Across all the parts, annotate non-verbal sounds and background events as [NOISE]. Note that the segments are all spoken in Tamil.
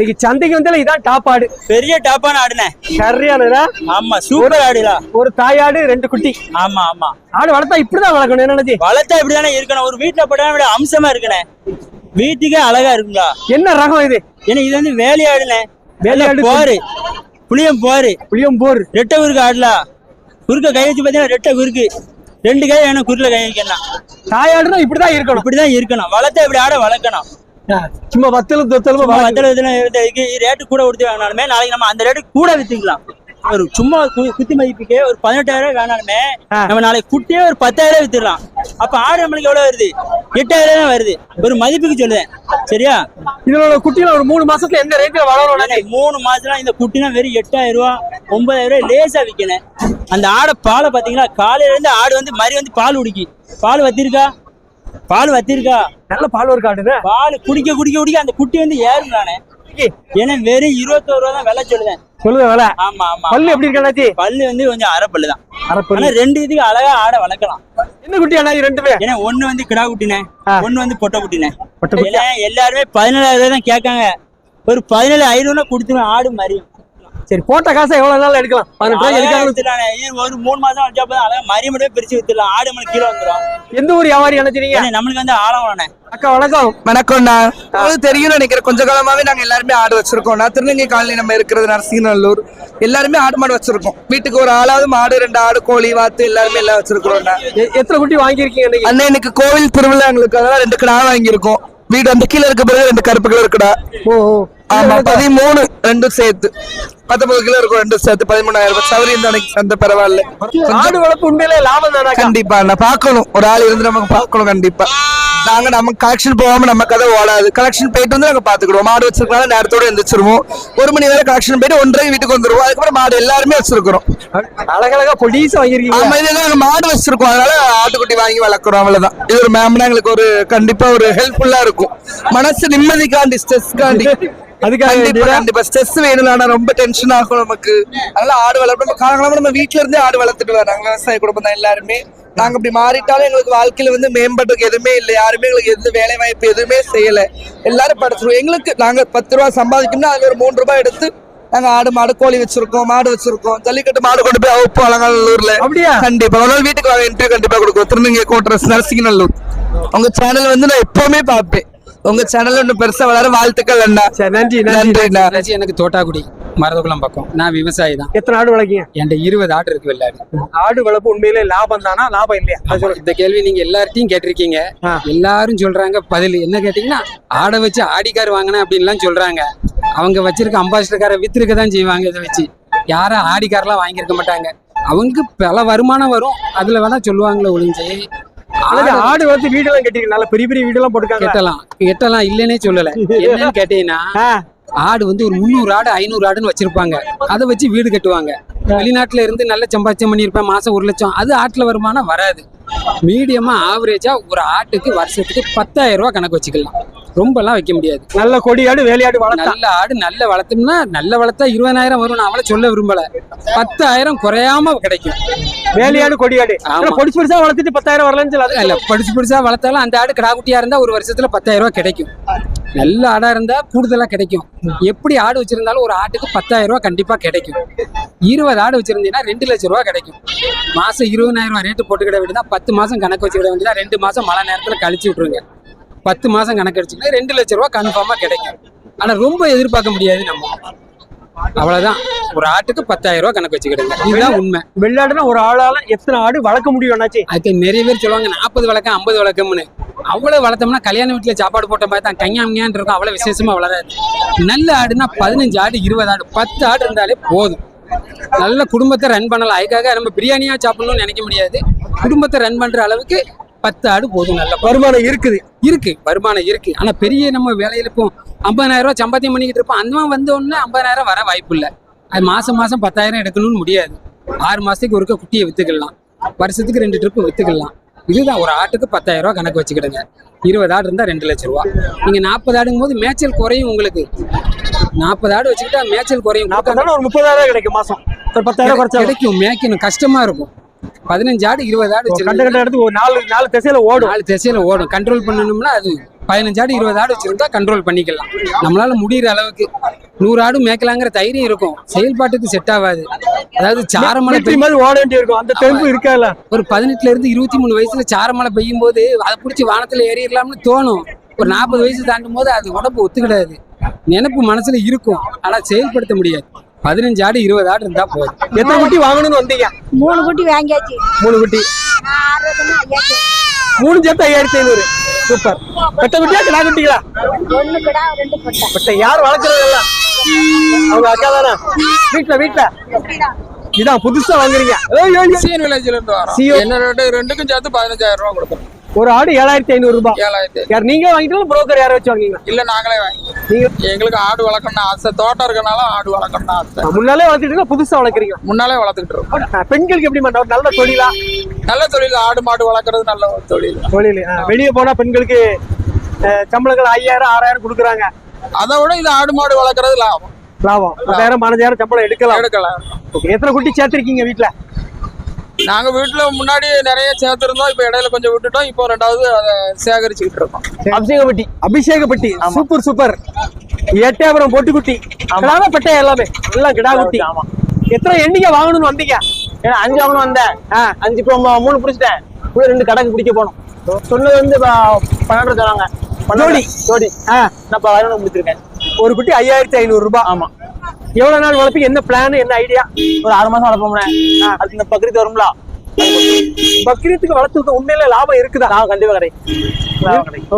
இன்னைக்கு சந்தைக்கு வந்தால இதான் டாப் ஆடு. பெரிய டாப்பான ஆடுனே சரியானதா ஆமா சூப்பர் ஆடுடா. ஒரு தாயாடு ரெண்டு குட்டி. ஆமா ஆமா. ஆடு வளர்த்தா இப்படிதான் வளர்க்கணும் என்னது வளர்த்தா இப்படிதானே இருக்கணும். ஒரு வீட்டுல போட்டா அம்சமா இருக்கனே வீட்டுக்கே அழகா இருக்குங்களா? என்ன ரகம் இது? ஏன்னா இது வந்து வேலையாடுனே வேலையாடு போரு. புளியம் போரு. புளியம்போர் ரெட்டை குறுக்கு ஆடலா. குறுக்க கை வச்சு பார்த்தீங்கன்னா ரெட்டை குறுக்கு. ரெண்டு கை வேணும் குறுல கை வைக்கணும் தாயாடுனா இப்படிதான் இருக்கணும். இப்படிதான் இருக்கணும். வளர்த்தா இப்படி ஆட வளர்க்கணும். சும்மா வத்தலும் தொத்தலும் ரேட்டு கூட கொடுத்து வாங்கினாலுமே நாளைக்கு நம்ம அந்த ரேட்டு கூட வித்துக்கலாம். ஒரு சும்மா குத்தி மதிப்புக்கே ஒரு பதினெட்டாயிரம் வேணாலுமே. நம்ம நாளைக்கு குட்டியே ஒரு பத்தாயிரம் வித்துடலாம். அப்ப ஆடு நம்மளுக்கு எவ்வளவு வருது? எட்டாயிரம் தான் வருது. ஒரு மதிப்புக்கு சொல்லுவேன். சரியா? இதோட குட்டியில ஒரு மூணு மாசத்துல எந்த ரேட்ல வளரும்? மூணு மாசம் இந்த குட்டினா வெறும் எட்டாயிரம் ரூபா ஒன்பதாயிரம் ரூபாய் லேசா விற்கணும் அந்த ஆடை பாலை பாத்தீங்களா? காலையில இருந்து ஆடு வந்து மறி வந்து பால் குடிக்கி பால் வத்திருக்கா? பால் வத்திருக்கா? நல்ல பால் ஒரு காட்டுது. பால் குடிக்க குடிக்க குடிக்க அந்த குட்டி வந்து ஏறும் நானே ஏன்னா வெறும் இருபத்தோரு ரூபா தான் விலை சொல்லுவேன் சொல்லுங்க வேலை. ஆமா ஆமா பல்லு எப்படி இருக்காச்சு பல்லு வந்து கொஞ்சம் அரை பல்லு தான் ரெண்டு இதுக்கு அழகா ஆடை வளர்க்கலாம். என்ன குட்டி அண்ணா ரெண்டுமே? ஏன்னா ஒண்ணு வந்து கிடா குட்டினே. ஒண்ணு வந்து பொட்டை குட்டினே பொட்டை எல்லாருமே பதினேழாயிரம் தான் கேட்காங்க. ஒரு பதினேழு ஐநூறுனா கொடுத்துருவேன் ஆடு மாதிரி. சரி போட்ட காசை எவ்வளவு நாள் எடுக்கலாம்? பதினெட்டு ரூபாய். இது ஒரு மூணு மாசம் வச்சா போதும்? அழகா மட்டும் பிரிச்சு வித்துடலாம். ஆடு நம்மளுக்கு கீழே வந்துடும் எந்த ஊர் வியாபாரி நினைச்சீங்க நம்மளுக்கு வந்து ஆழம் அக்கா வணக்கம். வணக்கம்ண்ணா உங்களுக்கு தெரியும் நினைக்கிறேன். கொஞ்ச காலமாவே நாங்க எல்லாருமே ஆடு வச்சிருக்கோம்ண்ணா திருநங்கை காலனி நம்ம இருக்கிறது நரசிங்கநல்லூர் எல்லாருமே ஆடு மாடு வச்சிருக்கோம். வீட்டுக்கு ஒரு ஆளாவது மாடு ரெண்டு ஆடு கோழி வாத்து எல்லாருமே எல்லாம் வச்சிருக்கிறோம்ண்ணா எத்தனை குட்டி வாங்கியிருக்கீங்க அண்ணா இன்னைக்கு கோவில் திருவிழா எங்களுக்கு அதனால ரெண்டு கிடா வாங்கியிருக்கோம். வீடு அந்த கீழே இருக்க பிறகு ரெண்டு கருப்பு கிலோ இருக்குடா ஓ ஓ. ஆமா பதிமூணு ரெண்டும் சேர்த்து. பத்தொன்பது கிலோ இருக்கும் ரெண்டும் சேர்த்து பதிமூணாயிரம் ரூபாய். இந்த அன்னைக்கு சந்தை பரவாயில்ல. ஆடு வளர்ப்பு உண்மையிலே லாபம் தானே கண்டிப்பா நான் பார்க்கணும். ஒரு ஆள் இருந்து நமக்கு பார்க்கணும் கண்டிப்பா. நாங்க நம்ம கலெக்ஷன் போகாம நம்ம கதை ஓடாது. கலெக்ஷன் போயிட்டு வந்து நாங்க பாத்துக்கிடுவோம் மாடு வச்சிருக்கனால நேரத்தோட எந்திரிச்சிருவோம். ஒரு மணி நேரம் கலெக்ஷன் போயிட்டு ஒன்றரை வீட்டுக்கு வந்துருவோம். அதுக்கப்புறம் மாடு எல்லாருமே வச்சிருக்கிறோம். அழகழகா பொடிசா வாங்கியிருக்கீங்க. ஆமா நாங்க மாடு வச்சிருக்கோம். அதனால ஆட்டுக்குட்டி வாங்கி வளர்க்குறோம் அவ்வளவுதான். இது ஒரு மேம்னா எங்களுக்கு ஒரு கண்டிப்பா ஒரு ஹெல்ப்ஃபுல்லா இருக்கும். மனசு நிம்மதிக்காண்டி ஸ்ட்ரெஸ்க்காண்டி அதுக்காக கண்டிப்பா ஸ்ட்ரெஸ் வேணும் ஆனா ரொம்ப டென்ஷன் ஆகும் நமக்கு. அதனால ஆடு வளர்ப்பு நம்ம காலங்களா நம்ம வீட்ல இருந்தே ஆடு வளர்த்துட்டு வராங்க விவசாய குடும்பம் தான் எல்லாருமே. நாங்க இப்படி மாறிட்டாலும் எங்களுக்கு வாழ்க்கையில வந்து மேம்பட்டுக்கு எதுவுமே இல்லை. யாருமே எங்களுக்கு எந்த வேலை வாய்ப்பு எதுவுமே செய்யல. எல்லாரும் படிச்சிருவோம் எங்களுக்கு நாங்க பத்து ரூபா சம்பாதிக்கணும்னா அதுல ஒரு மூணு ரூபாய் எடுத்து நாங்க ஆடு மாடு கோழி வச்சிருக்கோம் மாடு வச்சிருக்கோம். ஜல்லிக்கட்டு மாடு கொண்டு போய் அவுப்போம் அலங்காநல்லூர்ல அப்படியா? கண்டிப்பா. ஒரு நாள் வீட்டுக்கு வாங்க இன்டர்வியூ கண்டிப்பா கொடுக்குவோம். திருநங்கை கோட்ரஸ் நரசிங்கநல்லூர். உங்க சேனல் வந்து நான் எப்பவுமே பார்ப்பேன். உங்க சேனல் ஒன்றும் பெருசா வளர வாழ்த்துக்கள் அண்ணா. சரி நன்றி நன்றி எனக்கு தோட்டாக்குடி மரதகுளம் பக்கம். நான் விவசாயி தான். எத்தனை ஆடு வளர்க்கீங்க? என்கிட்ட இருபது ஆடு இருக்கு வெள்ளாடு. ஆடு வளர்ப்பு உண்மையிலே லாபம் தானா? லாபம் இல்லையா? இந்த கேள்வி நீங்க எல்லார்ட்டையும் கேட்டிருக்கீங்க. எல்லாரும் சொல்றாங்க பதில். என்ன கேட்டீங்கன்னா ஆடை வச்சு ஆடிக்கார் வாங்கினேன் அப்படின்லாம் சொல்றாங்க. அவங்க வச்சிருக்க அம்பாசிடர்கார வித்திருக்க தான் செய்வாங்க இதை வச்சு. யாரும் ஆடிக்காரெல்லாம் வாங்கியிருக்க மாட்டாங்க. அவங்க பல வருமானம் வரும். அதுல வேணா சொல்லுவாங்களே ஒளிஞ்சு அதாவது ஆடு வளர்த்து வீடெல்லாம் கட்டிருக்கீங்க நல்ல பெரிய பெரிய வீடெல்லாம் போட்டுருக்காங்க. கெட்டலாம். கெட்டலாம் இல்லைன்னே சொல்லல. [LAUGHS] என்னன்னு கேட்டீங்கன்னா ஆடு வந்து ஒரு முந்நூறு ஆடு ஐநூறு ஆடுன்னு வச்சிருப்பாங்க. அதை வச்சு வீடு கட்டுவாங்க. வெளிநாட்டுல இருந்து நல்ல சம்பாத்தியம் பண்ணியிருப்பேன். மாசம் ஒரு லட்சம். அது ஆட்டுல வருமானம் வராது. மீடியமா ஆவரேஜா ஒரு ஆட்டுக்கு வருஷத்துக்கு பத்தாயிரம் ரூபாய் கணக்கு வச்சுக்கலாம். ரொம்பலாம் வைக்க முடியாது. நல்ல கொடி ஆடு வேலையாடு வளர்த்தா? நல்ல ஆடு நல்ல வளர்த்தோம்னா நல்ல வளர்த்தா இருபதாயிரம் வரும். நான் அவளை சொல்ல விரும்பல. பத்தாயிரம் குறையாம கிடைக்கும். வேலையாடு கொடியாடு பொடிச்சு பொடிச்சா வளர்த்துட்டு பத்தாயிரம் வரலன்னு சொல்லி அது இல்ல படிச்சு படிச்சா வளர்த்தாலும் அந்த ஆடு கிடாக்குட்டியா இருந்தா ஒரு வருஷத்துல பத்தாயிரம் ரூபாய் கிடைக்கும். நல்ல ஆடா இருந்தா கூடுதலா கிடைக்கும். எப்படி ஆடு வச்சிருந்தாலும் ஒரு ஆட்டுக்கு பத்தாயிரம் ரூபாய் கண்டிப்பா கிடைக்கும். இருபது ஆடு வச்சிருந்தீங்கன்னா ரெண்டு லட்சம் ரூபாய் கிடைக்கும். மாசம் இருபதாயிரம் ரூபாய் ரேட்டு போட்டுக்கிட வேண்டியதா பத்து மாசம் கணக்கு வச்சுக்கிட வேண்டியதா ரெண்டு மாசம் மழை நேரத்துல கழிச்சு விட்டுருங்க. பத்து மாசம் கணக்கு அடிச்சுக்கிட்டா ரெண்டு லட்சம் ரூபாய் கன்ஃபார்மா கிடைக்கும். ஆனா ரொம்ப எதிர்பார்க்க முடியாது நம்ம. அவ்வளவுதான். ஒரு ஆட்டுக்கு பத்தாயிரம் ரூபாய் கணக்கு வச்சுக்கிடுங்க. இதுதான் உண்மை. வெள்ளாடுனா ஒரு ஆளால எத்தனை ஆடு வளர்க்க முடியும் அதுக்கு நிறைய பேர் சொல்லுவாங்க நாற்பது வழக்கம் ஐம்பது வழக்கம்னு அவ்வளவு வளர்த்தோம்னா கல்யாண வீட்டுல சாப்பாடு போட்ட மாதிரி தான் கஞ்சாமியான் இருக்கும் அவ்வளவு விசேஷமா வளராது. நல்ல ஆடுனா பதினஞ்சு ஆடு இருபது ஆடு பத்து ஆடு இருந்தாலே போதும். நல்ல குடும்பத்தை ரன் பண்ணலாம். அதுக்காக நம்ம பிரியாணியா சாப்பிடணும்னு நினைக்க முடியாது. குடும்பத்தை ரன் பண்ற அளவுக்கு பத்து ஆடு போதும் நல்ல வருமானம் இருக்குது. இருக்கு வருமானம் இருக்கு. ஆனா பெரிய நம்ம வேலையில இப்போ ஐம்பதாயிரம் ரூபாய் சம்பாத்தியம் பண்ணிக்கிட்டு இருப்போம். அந்த மாதிரி வந்த உடனே ஐம்பதாயிரம் வர வாய்ப்பு இல்லை. அது மாசம் மாசம் பத்தாயிரம் எடுக்கணும்னு முடியாது. ஆறு மாசத்துக்கு ஒருக்க குட்டியை வித்துக்கலாம். வருஷத்துக்கு ரெண்டு ட்ரிப்பு வித்துக்கலாம். இதுதான் ஒரு ஆட்டுக்கு பத்தாயிரம் ரூபாய் கணக்கு வச்சுக்கிடுங்க. இருபது ஆடு இருந்தா ரெண்டு லட்சம் ரூபா நீங்க நாற்பது ஆடுங்கும் போது மேய்ச்சல் குறையும் உங்களுக்கு. நாற்பது ஆடு வச்சுக்கிட்டா மேய்ச்சல் குறையும். ஒரு முப்பதாயிரம் கிடைக்கும் மாசம். ஒரு பத்தாயிரம் கிடைக்கும் மேய்க்கணும். கஷ்டமா இருக்கும். பதினஞ்சு ஆடு இருபது ஆடு கண்ட கண்ட இடத்துக்கு ஒரு நாலு நாலு திசையில ஓடும். நாலு திசையில ஓடும். கண்ட்ரோல் பண்ணணும்னா அது பதினஞ்சு ஆடு இருபது ஆடு வச்சிருந்தா கண்ட்ரோல் பண்ணிக்கலாம். நம்மளால முடியிற அளவுக்கு நூறு ஆடு மேய்க்கலாங்கிற தைரியம் இருக்கும். செயல்பாட்டுக்கு செட் ஆகாது. அதாவது மிலிட்டரி மாதிரி ஓட வேண்டி இருக்கும் அந்த தெம்பு இருக்காதுல்ல? ஒரு பதினெட்டுல இருந்து இருபத்தி மூணு வயசுல சாரமழை பெய்யும் போது அதை பிடிச்சி வானத்துல ஏறிடலாம்னு தோணும். ஒரு நாற்பது வயசு தாண்டும் போது அது உடம்பு ஒத்துக்கிடாது. நினைப்பு மனசுல இருக்கும். ஆனா செயல்படுத்த முடியாது. பதினஞ்சு ஆடு இருபது ஆடு இருந்தா போதும். எத்தனை குட்டி வாங்கணும்னு வந்தீங்க? மூணு குட்டி வாங்கியாச்சு. மூணு குட்டி. மூணு சேர்த்து ஐயாயிரத்தி ஐநூறு. சூப்பர். பெட்ட குட்டியா கிடா குட்டிங்களா ஒண்ணு கிடா ரெண்டு பொட்டை. பெட்ட யார் வளர்க்கறது எல்லாம் அவங்க அக்கா தானே? வீட்டுல வீட்டுல இதான் புதுசா வாங்குறீங்க. ஏய், ஏய், ஏய். சிஎன் வில்லேஜ்ல இருந்து வரோம். என்ன ரேட்டு? ரெண்டுக்கும் சேர்த்து பதினஞ்சாயிரம் ரூபா கொடுக்குறோம் ஒரு ஆடு ஏழாயிரத்தி ஐநூறு ரூபாய். ஏழாயிரத்தி. யார் நீங்க வாங்கிட்டு புரோக்கர் யாரை வச்சு வாங்குவீங்க இல்ல நாங்களே வாங்கி நீங்க எங்களுக்கு ஆடு வளர்க்கணும்னு ஆசை. தோட்டம் இருக்கனால ஆடு வளர்க்கணும்னு ஆசை. முன்னாலே வளர்த்துட்டீங்களா புதுசா வளர்க்குறீங்க? முன்னாலே வளர்த்துக்கிட்டு இருக்கோம். பெண்களுக்கு எப்படி ஒரு நல்ல தொழிலா? நல்ல தொழில். ஆடு மாடு வளர்க்கறது நல்ல ஒரு தொழில். தொழில். வெளியே போனா பெண்களுக்கு சம்பளங்கள் ஐயாயிரம் ஆறாயிரம் கொடுக்குறாங்க. அதை விட இது ஆடு மாடு வளர்க்கறது லாபம். லாபம். பத்தாயிரம் பதினஞ்சாயிரம் சம்பளம் எடுக்கலாம். எடுக்கலாம். எத்தனை குட்டி சேர்த்திருக்கீங்க வீட்டுல நாங்க வீட்டுல முன்னாடி நிறைய சேர்த்திருந்தோம். இப்ப இடையில கொஞ்சம் விட்டுட்டோம். இப்போ ரெண்டாவது அதை சேகரிச்சுக்கிட்டு இருக்கோம். அபிஷேகப்பட்டி. அபிஷேகப்பட்டி. Super super. எட்டயபுரம் பொட்டுக்குட்டி. கிடாத பெட்டை எல்லாமே. எல்லாம் கிடா குட்டி எத்தனை எண்ணிக்கை வாங்கணும்னு வந்தீங்க? ஏன்னா அஞ்சு வாங்கணும் வந்தேன். அஞ்சு இப்போ மூணு பிடிச்சிட்டேன். கூட ரெண்டு கடைக்கு பிடிக்க போனோம். சொன்னது வந்து பன்னெண்டு தராங்க. ஜோடி. ஜோடி. நான் இப்போ பதினொன்று முடிச்சிருக்கேன் ஒரு குட்டி ஐயாயிரத்தி ஐநூறு ரூபாய். ஆமா. எவ்வளவு நாள் வளர்ப்பீங்க? என்ன பிளான் என்ன ஐடியா ஒரு ஆறு மாசம் வளர்ப்போம்னே அதுக்கு இந்த பக்ரீத் வரும்ல. பக்ரீத்துக்கு வளர்த்துக்கு உண்மையில லாபம் இருக்குதா? நான் கண்டிப்பா கடை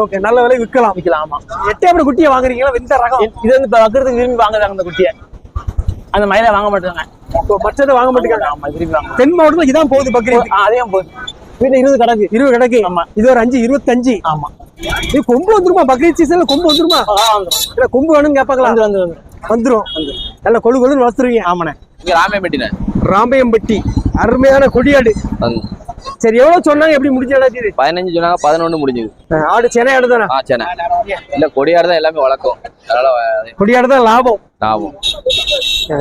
ஓகே நல்ல விலை விற்கலாம். விற்கலாம் ஆமா. எட்டயபுரம் குட்டியை வாங்குறீங்களா? விந்த ரகம். இது வந்து பக்ரீத்துக்கு விரும்பி வாங்குறாங்க அந்த குட்டியை. அந்த மயிலை வாங்க மாட்டாங்க. மற்றதை வாங்க மாட்டேங்கிறாங்க? ஆமா விரும்பி வாங்க. தென் மாவட்டத்துல இதான் போகுது பக்ரீத். அதையும் போகுது. வீட்டுல இருபது கிடக்கு இருபது கிடக்கு. ஆமா. இது ஒரு அஞ்சு இருபத்தஞ்சு. ஆமா. இது கொம்பு வந்துருமா? பக்ரீத் சீசன்ல கொம்பு வந்துருமா? கொம்பு வேணும்னு கேட்பாங்களா வந்து வந்து வந்து வந்துரும். நல்ல கொழு கொழுன்னு வளர்த்துருவீங்க. ஆமாண்ணே. இங்க ராமையம்பட்டினே ராம்பையம்பட்டி அருமையான கொடியாடு. சரி எவ்வளவு சொன்னாங்க? எப்படி முடிஞ்ச இது? பதினஞ்சு சொன்னாங்க பதினொன்னு முடிஞ்சது. ஆடு சென்னை ஆடு தானே? ஆ சென்னை இல்ல கொடியாடு தான் எல்லாமே வளர்க்கும். அதனால வ- கொடியாடு தான் லாபம். லாபம்.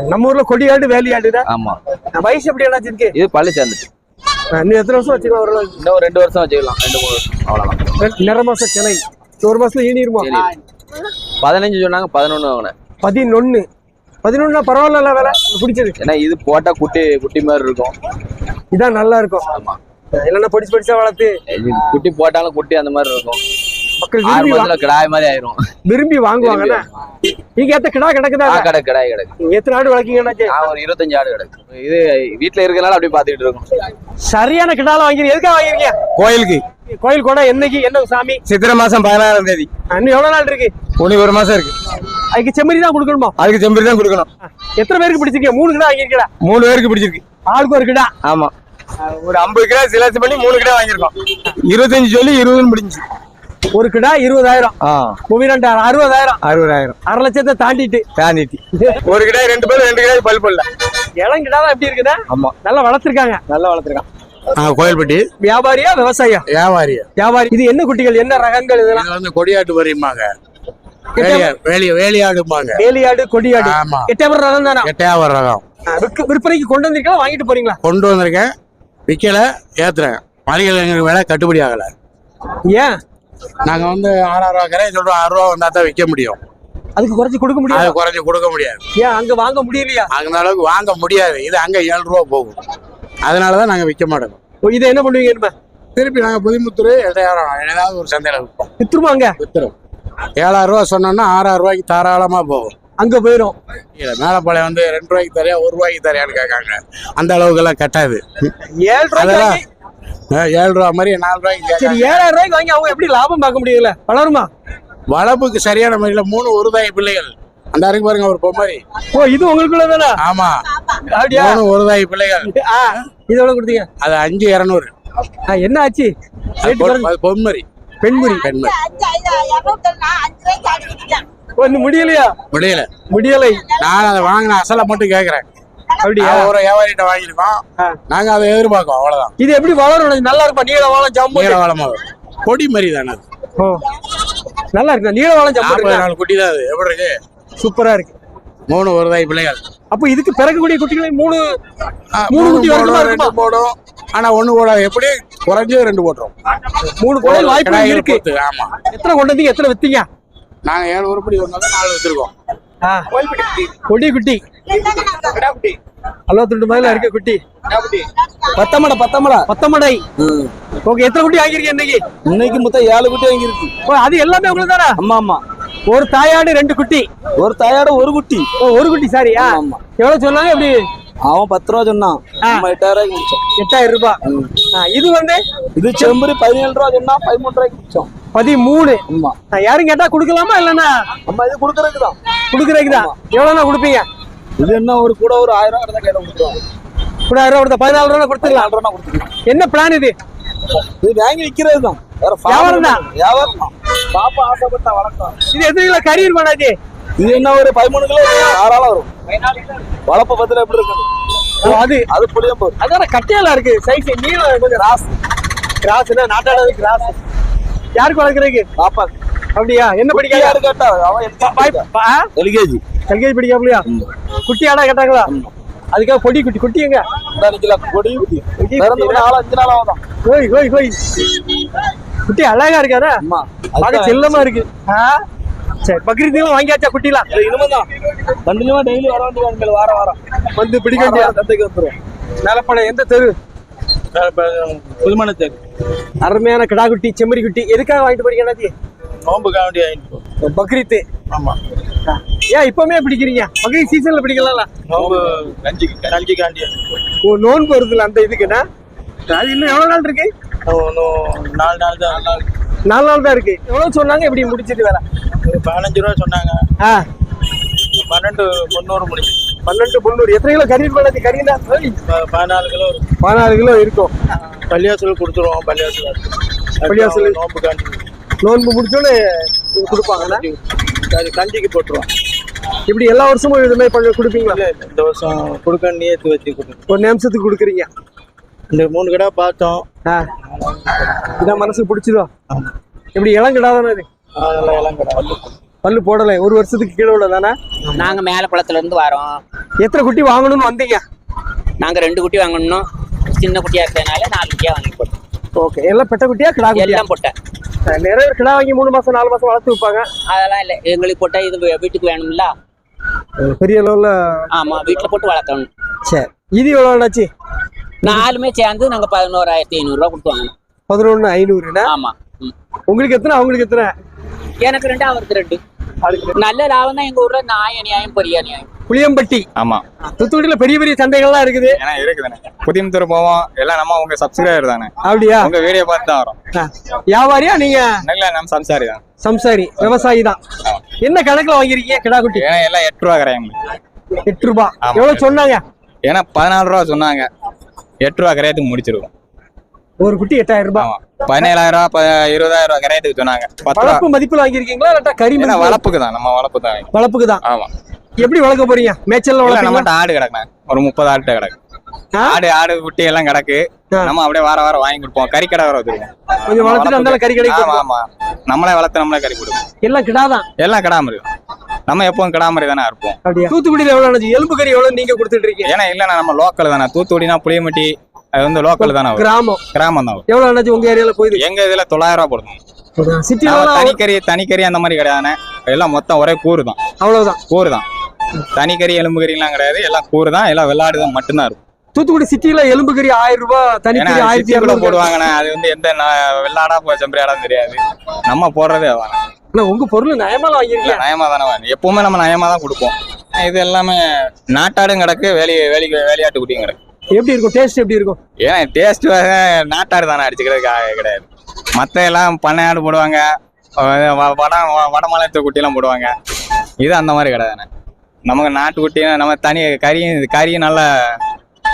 நம்ம ஊர்ல கொடியாடு வேலையாடு ஆமா. வயசு எப்படி என்ன இருக்கு இது பள்ளி சேர்ந்துட்டு இன்னும் எத்தனை வருஷம் வச்சுக்கலாம் ஒரு இன்னும் ரெண்டு வருஷம் வச்சுக்கலாம் ரெண்டு மூணு வருஷம். அவ்வளவுதான். நிற மாசம் சென்னை. ஒரு மாசத்துல ஈனிருமா. பதினஞ்சு சொன்னாங்க பதினொன்னு வாங்கினேன். பதினொன்னு. பதினொன்னா பரவாயில்ல வேலை. பிடிச்சது? ஏன்னா இது போட்டா குட்டி குட்டி மாதிரி இருக்கும். இதான் நல்லா இருக்கும். ஆமா. இல்லைன்னா படிச்சு படிச்சா வளர்த்து. இது குட்டி போட்டாலும் குட்டி அந்த மாதிரி இருக்கும். மக்கள் விரும்பி கிடாய் மாதிரி ஆயிரும். விரும்பி வாங்குவாங்கல்ல நீங்க ஏத்த கிடா கிடக்குதா? ஆ கடை கிடாய் கிடக்கு. நீங்க எத்தனை ஆடு வளர்க்கீங்கன்னாச்சு நான் ஒரு இருபத்தஞ்சு ஆடு கிடக்கு. இது வீட்டுல இருக்கனால அப்படியே பாத்துக்கிட்டு இருக்கோம். சரியான கிடால வாங்கிருக்கீங்க எதுக்காக வாங்கிருக்கீங்க? கோயிலுக்கு. கோயில் கூட என்னைக்கு என்ன சாமி? சித்திரை மாசம் பதினாறாம் தேதி. இன்னும் எவ்வளவு நாள் இருக்கு? ஒன்று ஒரு மாசம் இருக்கு. அதுக்கு செம்மறி தான் கொடுக்கணுமா? அதுக்கு செம்பரி தான் கொடுக்கணும். எத்தனை பேருக்கு பிடிச்சிருக்கீங்க மூணு கிடா வாங்கிருக்கீங்களா மூணு பேருக்கு பிடிச்சிருக்கு. ஆளுக்கு ஒரு கிடா. ஆமா. ஒரு ஐம்பது கிலோ சிலாசி பண்ணி மூணு கிலோ வாங்கியிருக்கோம். இருபத்தஞ்சு சொல்லி இருபதுன்னு முடிஞ்சு ஒரு கிடா இருபதாயிரம். ஆ. மூவி ரெண்டாயிரம் அறுபதாயிரம். அறுபதாயிரம். அரை லட்சத்தை தாண்டிட்டு. தாண்டிட்டு. ஒரு கிடாய் ரெண்டு பேர் ரெண்டு கிடாய் பல் பல்ல இளம் கிடா தான் எப்படி இருக்குதா ஆமா. நல்லா வளர்த்திருக்காங்க. நல்லா வளர்த்துருக்கான். கோயில்பட்டி. வியாபாரியா விவசாயியா? வியாபாரி வியாபாரி. இது என்ன குட்டிகள் என்ன ரகங்கள் இதெல்லாம்? இது வந்து கொடியாட்டு வரியுமாங்க வேலியா- வேலி வேலியாடுமாங்க வேலியாடு கொடியாடு. ஆமா. எட்டயபுரம் ரகம் தானா? எட்டையாவது ரகம். விற்பனைக்கு கொண்டு வந்திருக்கா வாங்கிட்டு போறீங்களா? கொண்டு வந்திருக்கேன். விற்கல ஏத்துறேன். மளிகை எங்களுக்கு விலை கட்டுப்படி ஆகல. ஏன்? நாங்க வந்து ஆறாயிரம் ரூபா கரையை சொல்றோம் ஆறு ரூபா வந்தா தான் விற்க முடியும். அதுக்கு குறைச்சு கொடுக்க அதை முடியாது குறைஞ்சு கொடுக்க முடியாது. ஏன் அங்க வாங்க முடியலையா? அந்த அளவுக்கு வாங்க முடியாது. இது அங்க ஏழு ரூபா போகும். அதனாலதான் நாங்க விற்க மாட்டோம். இதை என்ன பண்ணுவீங்க இனிமே? திருப்பி நாங்க புதுமுத்தூர் எட்டாயிரம் ஏதாவது ஒரு சந்தையில விற்போம். வித்துருமா அங்க வித்துரும். ஏழாயிரம் ரூபா சொன்னோம்னா ஆறாயிரம் ரூபாய்க்கு தாராளமா போகும். அங்க போயிரும். இல்ல மேலப்பாளையம் வந்து ரெண்டு ரூபாய்க்கு தரையா ஒரு ரூபாய்க்கு தரையான்னு கேட்காங்க. அந்த அளவுக்கு எல்லாம் கட்டாது. ஏழு அஹ், ஏழு ரூபா மாதிரி நாலு ரூபாய்க்கு சரி ஏழாயிரம் ரூபாய்க்கு வாங்கி அவங்க எப்படி லாபம் பார்க்க முடியல வளருமா வளர்ப்புக்கு சரியான முறையில மூணு ஒருதாய் பிள்ளைகள். அந்த அருக்கு பாருங்க ஒரு பொம்மரி. ஓ இது உங்களுக்குள்ள தானே? ஆமா. அப்படியா? மூணு ஒருதாய் பிள்ளைகள். இது எவ்வளவு கொடுத்தீங்க? அது அஞ்சு இரநூறு. என்ன ஆச்சு? அது ரேட்டு பொ- குறைஞ்சு- அது பொன்மரி பெண்முறி ஓ, இன்னும் முடியலையா? முடியல. முடியலை. நான் அதை வாங்கின அசலை மட்டும் கேட்கறேன் அப்படியா? ஒரு வியாபாரிகிட்ட வாங்கியிருக்கோம். நாங்க அதை எதிர்பார்க்கோம் அவ்வளவுதான். இது எப்படி வளரும் நல்லா இருக்கும்? நீள வாழம் ஜம்பு நீல வாழமாக கொடி மாதிரி தானே அது. ஓ. நல்லா இருக்கு நீள வாழம் ஜம்பு இருக்கு நாள் குட்டி தான் அது. எப்படி இருக்கு? சூப்பரா இருக்கு. மூணு ஒருதாய் பிள்ளைகள். அப்போ இதுக்கு பிறக்கக்கூடிய குட்டிகளை மூணு மூணு குட்டி ரெண்டு? போடும் ஆனா ஒண்ணு போடாது எப்படி? குறைஞ்சது ரெண்டு போட்டுரும் மூணு குடல் வாய்ப்பு இருக்கு. ஆமா. எத்தனை கொண்டு வந்தீங்க? எத்தனை வித்தீங்க? நாங்க ஏழு உருப்படி ஒன்று நாலு வச்சிருக்கோம். கொடி குட்டி. அல்வா துண்டு மாதிரில இருக்க குட்டி. பத்தமடை பத்தமடை பத்தமடை. ஓகே எத்தனை குட்டி வாங்கிருக்கீங்க இன்னைக்கு? இன்னைக்கு மொத்தம் ஏழு குட்டி வாங்கியிருக்கு. அது எல்லாமே உங்களுக்கு தானே? ஆமா ஆமா. ஒரு தாயாடு ரெண்டு குட்டி. ஒரு தாயோட ஒரு குட்டி. ஓ, ஒரு குட்டி சாரி ஆ ஆமா. எவ்வளவு சொன்னாங்க எப்படி? அவன் பத்து ரூபா சொன்னான். எட்டாயிரம் ரூபாய்க்கு எட்டாயிரம் ரூபாய் இது வந்து? இது செம்பரி பதினேழு ரூபா சொன்னா பதிமூணு ரூபாய்க்கு முடிச்சோம் பதிமூணு. ஆமா. யாரும் கேட்டா கொடுக்கலாமா இல்லைன்னா? நம்ம இது கொடுக்கறதுக்கு தான். கொடுக்குறதுக்கு தான். எவ்வளோண்ணா கொடுப்பீங்க? இது என்ன ஒரு கூட ஒரு ஆயிரம் ரூபா கிட்ட கையில கொடுத்துருவோம் கூட ஆயிரம் ரூபா கொடுத்தா பதினாலு ரூபா கொடுத்துடலாம். ரூபா கொடுத்துருவோம் என்ன பிளான் இது? இது வாங்கி விக்கிறது தான் வேற வியாபாரம் தான். வியாபாரம் தான். பாப்பா ஆசைப்பட்ட வளர்த்தோம் இது எத்தனை கிலோ கறி பண்ணாச்சு இது என்ன ஒரு பதிமூணு கிலோ? தாராளம் வரும். வளர்ப்பு பத்தில எப்படி இருக்குது? ஓ, அது. அது புளியம் போகுது அதான் கட்டையெல்லாம் இருக்கு. சைஸ் நீளம் கொஞ்சம் ராஸ் கிராஸ்னா நாட்டாளது கிராஸ் யாருக்கு வளர்க்குறதுக்கு? பாப்பா. அப்படியா? என்ன படிக்காத கேட்டா அவன் எல்கேஜி எல்கேஜி. படிக்காமலையா குட்டி ஆடா கேட்டாங்களா? அதுக்காக பொடி குட்டி குட்டி எங்க நிக்கலாம் கொடி குட்டி. நாலு அஞ்சு நாள் ஆகுதான் கோய் கோய் கோய் குட்டி அழகா இருக்காதா? அம்மா பார்க்க செல்லமா இருக்கு? சரி பக்ரீத்துக்கு வாங்கியாச்சா குட்டிலாம்? இனிமே தான் கண்டினியூவா டெய்லி வர வேண்டிய வாரம் வாரம். வந்து பிடிக்க வேண்டிய தந்தைக்கு வந்துரும். மேலப்பட எந்த தெரு? புதுமண தேக்கு அருமையான கிடா குட்டி செம்மறி குட்டி. எதுக்காக வாங்கிட்டு போறீங்க நோம்புக்காக வேண்டிய வாங்கிட்டு பக்ரீத்து. ஆமா. ஏன் இப்பவுமே பிடிக்கிறீங்க? பக்ரீத் சீசன்ல பிடிக்கலாம்ல? கஞ்சி காண்டி. ஓ நோன்பு வருதுல அந்த இதுக்குன்னா அது இன்னும் எவ்வளவு நாள் இருக்கு? நாலு நாள் தான். நாலு நாலு நாள் தான் இருக்கு. எவ்வளவு சொன்னாங்க? இப்படி முடிச்சிட்டு வேற? பதினஞ்சு ரூபா சொன்னாங்க. ஆ. பன்னெண்டு முந்நூறு முடிச்சு பன்னெண்டு முந்நூறு. எத்தனை கிலோ கறி பண்ணது கறினா? பதினாலு கிலோ இருக்கும் பதினாறு கிலோ இருக்கும். பள்ளியாசல் கொடுத்துருவோம் பள்ளியாசல் பள்ளிவாசல். நோம்பு காண்டி. நோன்பு முடிச்சோன்னு இது கொடுப்பாங்கண்ணா அது கஞ்சிக்கு போட்டுருவோம். இப்படி எல்லா வருஷமும் இது மாதிரி பண்ணி கொடுப்பீங்களா? இந்த வருஷம் கொடுக்க ஏற்றி வச்சு கொடுத்துருவோம் ஒரு நிமிஷத்துக்கு கொடுக்குறீங்க. இந்த மூணு கடை பார்த்தோம். ஆ. இதான் மனசுக்கு பிடிச்சதோ இப்படி இளம் கிடா தானே இது? நல்லா இளம் கடை. பல்லு. போடலை. ஒரு வருஷத்துக்கு கீழே உள்ள தானே? நாங்க மேலக்குளத்துல இருந்து வரோம். எத்தனை குட்டி வாங்கணும்னு வந்தீங்க? நாங்க ரெண்டு குட்டி வாங்கணும். சின்ன குட்டியா இருக்கிறதுனால நாலு குட்டியா வாங்கி போட்டோம். ஓகே. எல்லாம் பெட்ட குட்டியா கிடா எல்லாம் போட்டேன் நிறைய கிடா வாங்கி மூணு மாசம் நாலு மாசம் வளர்த்து வைப்பாங்க அதெல்லாம் இல்ல. எங்களுக்கு போட்டா இது வீட்டுக்கு வேணும்ல. பெரிய அளவுல ஆமா வீட்டுல போட்டு வளர்த்தணும். சரி. இது எவ்வளோ ஆச்சு? நாலுமே சேர்ந்து நாங்க பதினோராயிரத்தி ஐநூறு ரூபா கொடுத்து வாங்கணும் பதினொன்று ஐநூறுண்ணா ஆமா. ம். உங்களுக்கு எத்தனை? அவங்களுக்கு எத்தனை? எனக்கு ரெண்டு அவருக்கு ரெண்டு. நல்ல லாபம் தான் எங்க ஊர்ல நாய் அநியாயம் பெரிய அநியாயம். புளியம்பட்டி. ஆமா. தூத்துக்குடியில பெரிய பெரிய சந்தைகள்லாம் இருக்குது. ஏன்னா இருக்குதானே புதியமுத்தூர் போவோம். எல்லாம் நம்ம உங்க சப்ஸ்கிரைபர் தானே. அப்படியா? உங்க வீடியோ பார்த்து தான் வரும். வியாபாரியா நீங்க? நல்ல நம்ம சம்சாரி தான். சம்சாரி விவசாயி தான். என்ன கணக்குல வாங்கிருக்கீங்க கிடா குட்டி ஏன்னா எல்லாம் எட்டு ரூபா கரையாம எட்டு ரூபாய் ஆமா. எவ்வளவு சொன்னாங்க? ஏன்னா பதினாலு ரூபா சொன்னாங்க. எட்டு ரூபா கரையத்துக்கு முடிச்சிருவோம். ஒரு குட்டி எட்டாயிரம் ரூபாய். பதினேழாயிரம் இருபதாயிரம் ரூபா கரையத்துக்கு சொன்னாங்க வளர்ப்பு மதிப்புல வாங்கிருக்கீங்களா இல்லாட்டா கறி வளர்ப்புக்கு தான். நம்ம வளர்ப்பு தான். வளர்ப்புக்கு தான் ஆமா. எப்படி வளர்க்க போறீங்க? மேய்ச்சல்ல இல்ல வளர்ப்பீங்களா? நம்மகிட்ட ஆடு கிடக்குண்ணே. ஒரு முப்பது ஆடு கிடக்கு? ஆடு ஆடு குட்டி எல்லாம் கிடக்கு. நம்ம அப்படியே வார வாரம் வாங்கி கொடுப்போம். கறி கடை வர வச்சிருக்கோம். கொஞ்சம் வளர்த்துட்டு அந்த கறி கடைக்கு ஆமா நம்மளே வளர்த்து நம்மளே கறி கொடுப்போம். எல்லாம் கிடாதான். எல்லாம் கிடாம இருக்கும். நம்ம எப்பவும் கிடாமரி தானே இருப்போம். தூத்துக்குடியில எவ்வளவு ஆனது? எலும்பு கறி எவ்வளவு நீங்க கொடுத்துட்டு இருக்கீங்க. ஏன்னா இல்லைண்ணா நம்ம லோக்கல் தானே. தூத்துக்குடினா புளியமட்டி அது வந்து லோக்கல் தானே. கிராமம். கிராமம் தான் வரும். எவ்வளவு ஆனது உங்க ஏரியால போகுது? எங்க இதுல தொள்ளாயிரம் ரூபா போடுவோம் சிட்டில நம்ம தனிக்கறி தனிக்கறி அந்த மாதிரி கிடையாதுண்ணே எல்லாம் மொத்தம் ஒரே கூறு தான். அவ்வளவுதான். கூறு தான். தனிக்கறி எலும்பு கறிலாம் கிடையாது. எல்லாம் கூறு தான். எல்லாம் வெள்ளாடு தான். மட்டும்தான் இருக்கும். தூத்துக்குடி சிட்டில எலும்பு கறி ஆயிரம் ரூபாய் தனிக்கறி ஆயிரத்தி இரநூறு போடுவாங்கண்ணே. அது வந்து எந்த வெள்ளாடா போ செம்பரியாடான்னு தெரியாது. நம்ம போடுறதே அதான். உங்க பொருள் நயமா வாங்கிருக்கீங்க நயமா தானே வாங்கி எப்பவுமே நம்ம நயமா தான் கொடுப்போம். இது எல்லாமே நாட்டாடும் கிடக்கு வேலி வேலி வேலையாட்டு குட்டியும் கிடக்கு. எப்படி இருக்கும்? டேஸ்ட் எப்படி இருக்கும்? ஏன்னா டேஸ்ட் நாட்டாடு தானே அடிச்சுக்கிறதுக்கு ஆ- கிடையாது. மற்ற எல்லாம் பண்ணையாடு போடுவாங்க. அஹ் வ- வட வ- வட மாநிலத்து குட்டிலாம் போடுவாங்க. இது அந்த மாதிரி கிடையாதுண்ணே நமக்கு நாட்டு குட்டி நம்ம தனி கறியும் கறியும் நல்லா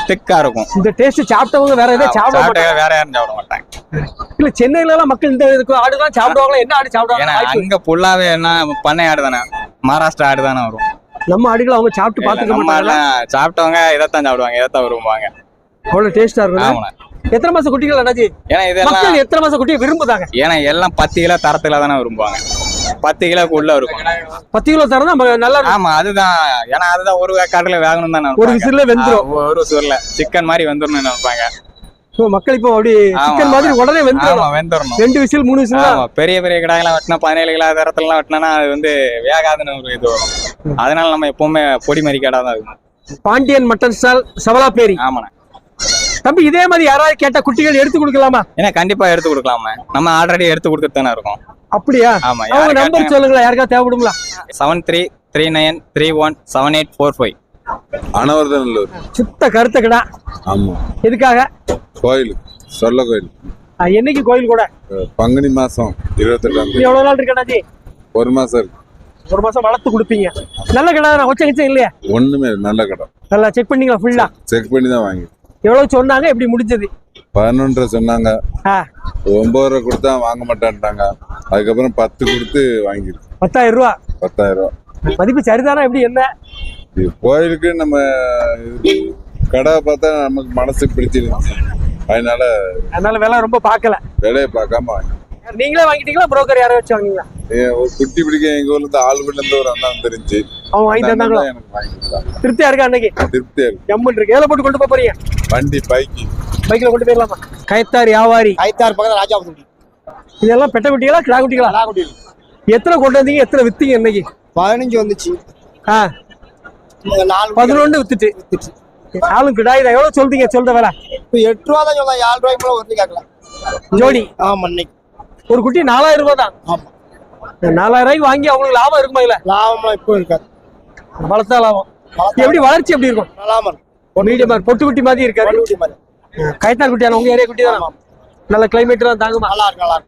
திக்கா இருக்கும். இந்த டேஸ்ட் சாப்பிட்டவங்க வேற எதாவது சாப்பிட மாட்டாங்க வேற யாரும் சாப்பிட மாட்டாங்க. இல்ல சென்னையில எல்லாம் மக்கள் இந்த இதுக்கு ஆடுதான் சாப்பிடுவாங்களா? என்ன ஆடு ஏன்னா சாப்பிடுவாங்க அங்க ஃபுல்லாவே என்ன பண்ணை ஆடு தானே. மகாராஷ்டிரா ஆடு தானே வரும். நம்ம ஆடுகளை அவங்க சாப்பிட்டு பாத்துக்க நம்ம மாட்டாங்க எல்லாம் சாப்பிட்டவங்க இதைத்தான் சாப்பிடுவாங்க இதைத்தான் விரும்புவாங்க. அவ்வளவு டேஸ்டா இருக்கும் எத்தனை மாசம் குட்டிகள் ஏன்னா இதெல்லாம் எத்தனை மாசம் குட்டியை விரும்புதாங்க? ஏன்னா எல்லாம் பத்து கிலோ தரத்துல தானே விரும்புவாங்க. பத்து கிலோக்கு உள்ள இருக்கும். பத்து கிலோ தரம் நம்ம நல்லா. ஆமா அதுதான். ஏன்னா அதுதான் ஒரு காட்டுல வேகணும் தான் ஒரு விசில்ல வெந்துரும். ஒரு விசில்ல சிக்கன் மாதிரி வந்துடணும்னு நினைப்பாங்க. மக்கள் இப்போ அப்படி சிக்கன் மாதிரி உடனே வெந்துடும் வெந்துடணும். ரெண்டு விசில் மூணு விசில் பெரிய பெரிய கடாயெல்லாம் வெட்டினா பதினேழு கிலோ தரத்துலலாம் வெட்டினா அது வந்து வேகாதுன்னு ஒரு இது வரும். அதனால நம்ம எப்பவுமே பொடி மாதிரி கடை தான் இருக்கும். பாண்டியன் மட்டன் ஸ்டால் சவலாப்பேரி ஆமாண்ணே தம்பி இதே மாதிரி யாராவது கேட்ட குட்டிகள் எடுத்து கொடுக்கலாமா? ஏன்னா கண்டிப்பா எடுத்து கொடுக்கலாமே. நம்ம ஆல்ரெடி எடுத்து கொடுத்துட்டு தானே இருக்கோம். அப்படியா? ஆமா அவங்க நம்பர் சொல்லுங்களா யாருக்கா தேவைப்படுங்களா? Seven three three nine three one seven eight four five Anavardhanallur சுத்த கருத்த கிடா ஆமா. எதுக்காக? கோயில் சொல்ல கோயில். என்னைக்கு கோயில் கூட? பங்குனி மாசம் இருபத்தெட்டாம் தேதி. எவ்வளவு நாள் இருக்கடாஜி ஒரு மாசம் இருக்கு. ஒரு மாசம் வளர்த்து கொடுப்பீங்க. நல்ல கடை நான் கொச்சம் கிச்சம் இல்லையா? ஒண்ணுமே இல்லை, நல்ல கடை. நல்லா செக் பண்ணீங்களா ஃபுல்லா செக் பண்ணி தான் வாங்கி எவ்வளவு சொன்னாங்க? எப்படி முடிஞ்சது? பதினொன்றரை சொன்னாங்க. ஆ. ஒன்பது ரூபா கொடுத்தா வாங்க மாட்டேன்ட்டாங்க. அதுக்கப்புறம் பத்து கொடுத்து வாங்கிருக்கு பத்தாயிரம் ரூபா. பத்தாயிரம் ரூபா. மதிப்பு சரிதானா? எப்படி என்ன? கோயிலுக்கு நம்ம கடை பார்த்தா நமக்கு மனசு பிடிச்சிருந்துச்சு அதனால அதனால விலை ரொம்ப பார்க்கல. விலையை பார்க்காம வாங்கி நீங்களே வாங்கிட்டீங்களா? புரோக்கர் யாரை வச்சு வாங்குங்களா ஒரு குட்டி பிடிக்க எங்க ஊர்ல இருந்து ஆளுநர்ல இருந்து ஒரு அண்ணா தெரிஞ்சு அவங்க வாங்கி தந்தாங்களா எனக்கு வாங்கி திருப்தியா இருக்கா அன்னைக்கு? திருப்தியா இருக்கு. எம்மன் இருக்கு. ஏழை போட்டு கொண்டு போப் போறீங்க? வண்டி பைக்கு. பைக்ல கொண்டு போயிடலாமா? கயத்தார் வியாபாரி ஐத்தாறு பக்கத்துல ராஜாபுரம் இதெல்லாம் பெட்ட குட்டிகளா கிடா குட்டிகளா? எத்தனை கொண்டு வந்தீங்க? எத்தனை வித்தீங்க இன்னைக்கு? பதினஞ்சு வந்துச்சு. ஆ. நாலு பதினொன்று வித்துட்டு. நாலும் கிடாய் தான். எவ்வளவு சொல்றீங்க? சொல்ற வேலை. இப்போ எட்டு ரூபா தான் சொல்லலாம் ஏழு ரூபாய்க்கு மேல ஒருத்தி கேட்கலாம். ஜோடி. ஆமா இன்னைக்கு. ஒரு குட்டி நாலாயிரம் ரூபாய் தான். ஆமா. நாலாயிரம் ரூபாய்க்கு வாங்கி அவங்களுக்கு லாபம் இருக்குமா இல்ல லாபம்லாம் இப்போ இருக்காது. வளர்த்தா லாபம். எப்படி வளர்ச்சி எப்படி இருக்கும்? இருக்கும். மீடியம் பொட்டு குட்டி மாதிரி இருக்காது. கயத்தார் குட்டியான உங்க ஏரியா குட்டி தான்? நல்ல கிளைமேட் தான் தாங்குமா? நல்லா இருக்கு நல்லா இருக்கு.